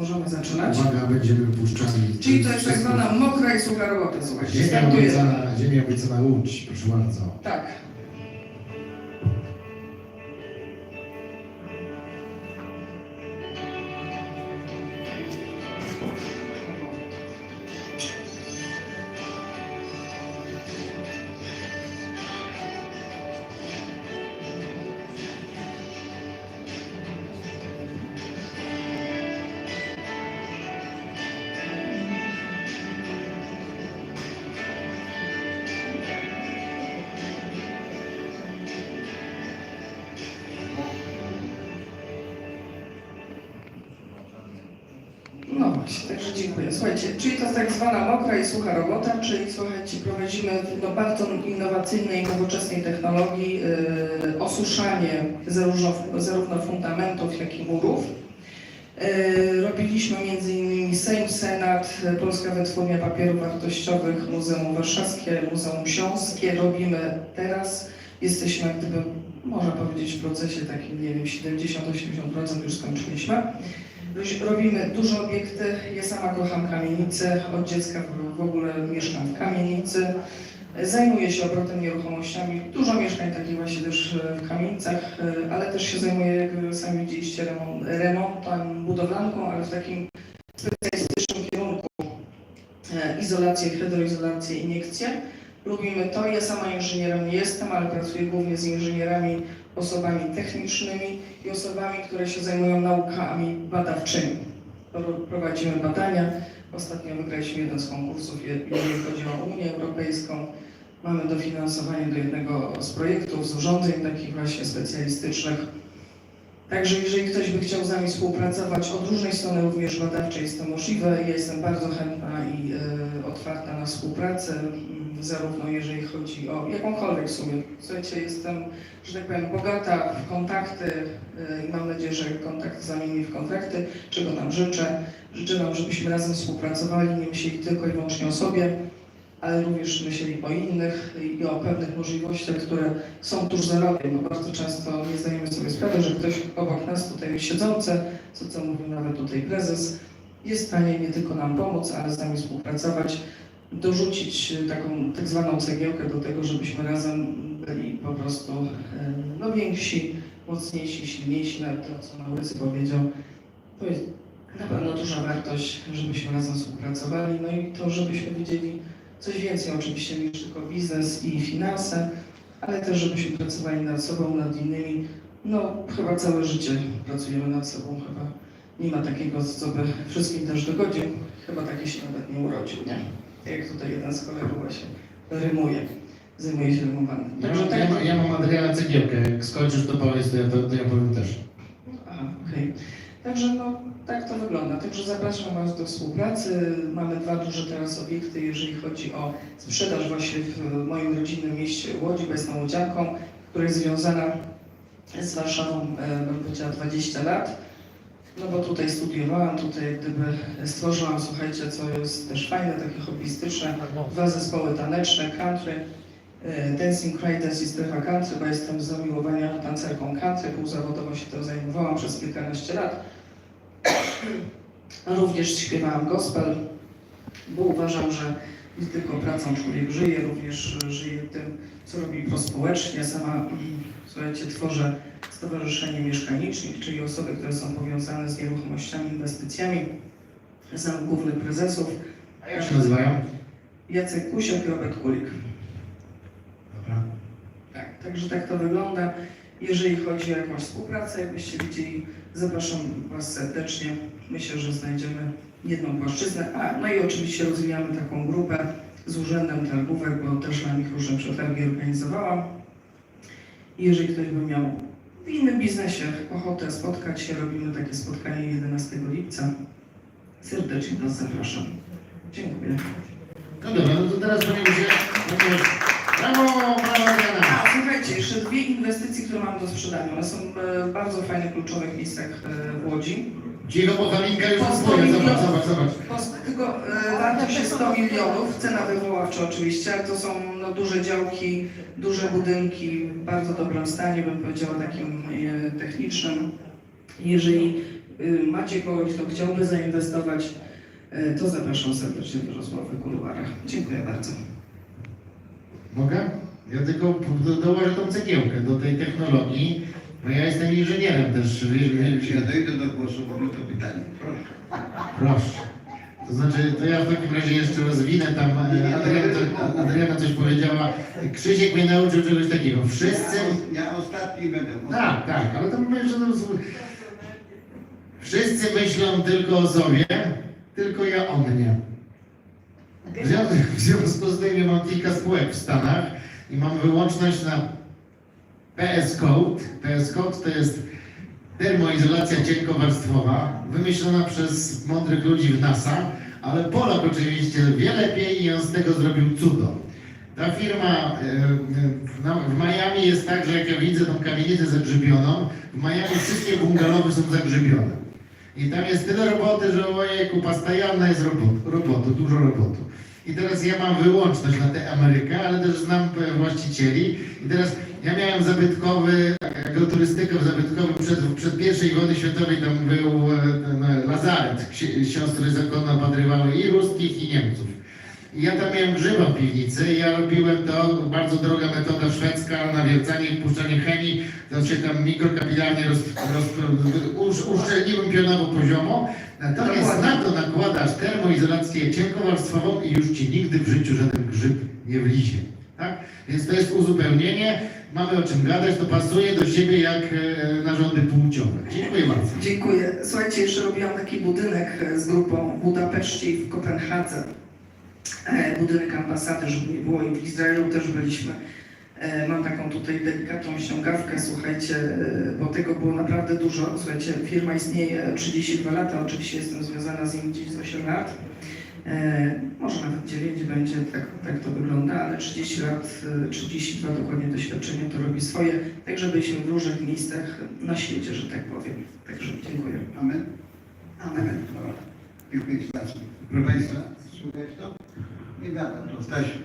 Możemy zaczynać. Uwaga, będziemy puszczali. Czyli to jest tak zwana mokra i sucha robota, słuchajcie. Ziemia Startuje. obiecana, ziemia obiecana Łódź, proszę bardzo. Tak. Także dziękuję. Słuchajcie, czyli to jest tak zwana mokra i sucha robota, czyli słuchajcie, prowadzimy no, bardzo innowacyjnej, nowoczesnej technologii yy, osuszanie zarówno, zarówno fundamentów, jak i murów. Yy, Robiliśmy m.in. Sejm, Senat, Polska Wytwórnia Papierów Wartościowych, Muzeum Warszawskie, Muzeum Śląskie. Robimy teraz, jesteśmy jak gdyby, można powiedzieć, w procesie takim, nie wiem, 70-80% już skończyliśmy. Robimy duże obiekty. Ja sama kocham kamienice. Od dziecka w- w ogóle mieszkam w kamienicy. Zajmuję się obrotem nieruchomościami. Dużo mieszkań takich właśnie też e, w kamienicach, e, ale też się zajmuję, jak sami widzieliście, remont, remontem, budowlanką, ale w takim specjalistycznym kierunku. E, Izolację, hydroizolację, iniekcję. Lubimy to. Ja sama inżynierem nie jestem, ale pracuję głównie z inżynierami, osobami technicznymi i osobami, które się zajmują naukami badawczymi. Pro- Prowadzimy badania. Ostatnio wygraliśmy jeden z konkursów, je- jeżeli chodzi o Unię Europejską. Mamy dofinansowanie do jednego z projektów, z urządzeń takich właśnie specjalistycznych. Także jeżeli ktoś by chciał z nami współpracować od różnej strony, również badawczej, jest to możliwe. Ja jestem bardzo chętna i e, otwarta na współpracę, zarówno jeżeli chodzi o jakąkolwiek w sumie. Słuchajcie, jestem, że tak powiem, bogata w kontakty e, i mam nadzieję, że kontakt zamieni w kontrakty, czego nam życzę. Życzę nam, żebyśmy razem współpracowali, nie myśleli tylko i wyłącznie o sobie, ale również myśleli o innych i o pewnych możliwościach, które są tuż za rogiem, bo bardzo często nie zdajemy sobie sprawy, że ktoś obok nas tutaj siedzący, co co mówił nawet tutaj prezes, jest w stanie nie tylko nam pomóc, ale z nami współpracować, dorzucić taką tak zwaną cegiełkę do tego, żebyśmy razem byli po prostu e, no, więksi, mocniejsi, silniejsi, nawet to, co Maurycy powiedział, to jest na pewno duża wartość, żebyśmy razem współpracowali, no i to, żebyśmy widzieli coś więcej oczywiście niż tylko biznes i finanse, ale też żebyśmy pracowali nad sobą, nad innymi. No chyba całe życie pracujemy nad sobą, chyba nie ma takiego, co by wszystkim też dogodził. Chyba taki się nawet nie urodził, nie? Jak tutaj jeden z kolegów właśnie rymuje, zajmuje się rymowaniem. Ja, Także mam- tak, ja, mam- ja mam Adriana cegiełkę, jak skończysz to powiedz, to ja, to, to ja powiem też. Aha, okej. Także no, tak to wygląda. Także zapraszam Was do współpracy. Mamy dwa duże teraz obiekty, jeżeli chodzi o sprzedaż właśnie w moim rodzinnym mieście Łodzi, bo jestem łodzianką, która jest związana z Warszawą, e, bym powiedziała, 20 lat. No bo tutaj studiowałam, tutaj jak gdyby stworzyłam, słuchajcie, co jest też fajne, takie hobbystyczne, dwa zespoły taneczne, country, e, Dancing Craters i Strefa Country, bo jestem z zamiłowania tancerką country, półzawodowo się tym zajmowałam przez kilkanaście lat. Również śpiewałam gospel, bo uważam, że nie tylko pracą człowiek żyje, również żyje tym, co robi prospołecznie. Sama, słuchajcie, tworzę Stowarzyszenie Mieszkanicznik, czyli osoby, które są powiązane z nieruchomościami, inwestycjami. Znam głównych prezesów, A jak się nazywają? Jacek Kusiak i Robert Kulik. Dobra. Tak, także tak to wygląda. Jeżeli chodzi o jakąś współpracę, jakbyście widzieli, zapraszam Was serdecznie. Myślę, że znajdziemy jedną płaszczyznę. A, no i oczywiście rozwijamy taką grupę z Urzędem Targówek, bo też na nich różne przetargi organizowałam. Jeżeli ktoś by miał w innym biznesie ochotę spotkać się, robimy takie spotkanie 11 lipca. Serdecznie Was zapraszam. Dziękuję. No dobra, no to teraz powiem się... No to... Brawo, brawo Adriana! A, słuchajcie, jeszcze dwie inwestycje, sprzedania. One są e, w bardzo fajnych, kluczowych miejscach e, w Łodzi. Cicho, bo Halinka już Po swoje, zobacz, zobacz, zobacz. Po- Tylko e, warto się 100 milionów, cena wywoławcza oczywiście, ale to są no, duże działki, duże budynki w bardzo dobrym stanie, bym powiedziała takim e, technicznym. Jeżeli macie kogoś, kto chciałby zainwestować, to zapraszam serdecznie do rozmowy w kuluarach. Dziękuję bardzo. Mogę? Ja tylko do, dołożę tą cegiełkę do tej technologii, bo ja jestem inżynierem też. Jeśli ja dojdę do głosu, mogę to pytanie. Proszę. Proszę. To znaczy, to ja w takim razie jeszcze rozwinę tam, Adriana, to- Adriana coś powiedziała. Krzysiek mnie nauczył czegoś takiego. Wszyscy... Ja, ja ostatni będę. Tak, tak, ale to mówię, że wszyscy myślą tylko o sobie, tylko ja o mnie. W związku, w związku z tym ja mam kilka spółek w Stanach i mam wyłączność na PS Code. PS Code to jest termoizolacja cienkowarstwowa, wymyślona przez mądrych ludzi w NASA, ale Polak oczywiście wie lepiej i on z tego zrobił cudo. Ta firma e, e, na- w Miami jest tak, że jak ja widzę tą kamienicę zagrzybioną, w Miami wszystkie bungalowy są zagrzybione. I tam jest tyle roboty, że ojejku, pastajana jest robot, robotu, dużo robotu. I teraz ja mam wyłączność na tę Amerykę, ale też znam właścicieli. I teraz ja miałem zabytkowy, agroturystykę w zabytkowym przed, przed pierwszej wojny światowej, tam był e, ten e, lazaret. Siostry zakonno opatrywały i ruskich, i Niemców. Ja tam miałem grzyba w piwnicy, ja robiłem to, bardzo droga metoda szwedzka, nawiercanie i wpuszczanie chemii, się tam mikrokapilarnie roz, roz, usz, uszczelniłem pionowo poziomo, natomiast na to nakładasz termoizolację cienkowarstwową i już Ci nigdy w życiu żaden grzyb nie wlizie. Tak? Więc to jest uzupełnienie, mamy o czym gadać, to pasuje do siebie jak e, narządy płciowe. Dziękuję bardzo. Dziękuję. Słuchajcie, jeszcze robiłam taki budynek e, z grupą w Budapeszcie i w Kopenhadze. E, Budynek ambasady, żeby nie było i w Izraelu też byliśmy. E, Mam taką tutaj delikatną ściągawkę, słuchajcie, e, bo tego było naprawdę dużo. Słuchajcie, firma istnieje 32 lata, oczywiście jestem związana z nim gdzieś z 8 lat. Może nawet 9 będzie, tak, tak to wygląda, ale 30 lat, e, 32 dokładnie doświadczenia to robi swoje, tak żeby byliśmy w różnych miejscach na świecie, że tak powiem. Także dziękuję. Amen. Amen. Dobra. Dziękuję. Proszę Państwa, słuchaj to? Nie gada, to Stasiu.